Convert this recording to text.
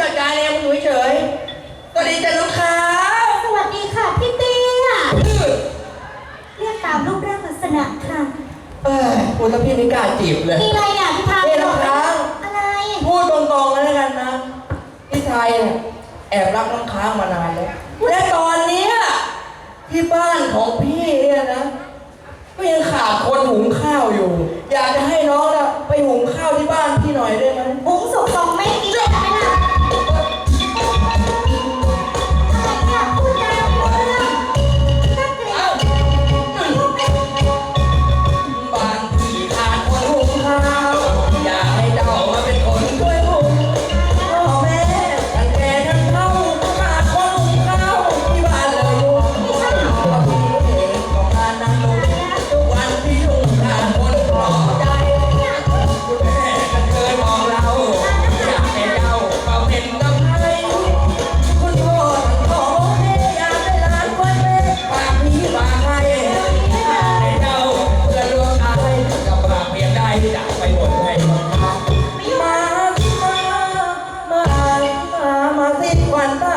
จัดการเองมึงอยู่เฉยๆสวัสดีจ้ะลูกค้าสวัสดีค่ะพี่เตี้ยเรียกตามรูปร่างลักษณะค่ะ เอ้ยพูดแล้วพี่ไม่กล้าจีบเลย มีอะไรอะพี่พานี่น้องค้าอะไร พูดตรงๆนแล้วกันนะ พี่ชายเนี่ยแอบรักน้องค้างมานานแล้ว และตอนนี้ที่บ้านของพี่เนี่ยนะ ก็ยังขาดคนหุงข้าวอยู่ อยากจะให้ วันบ้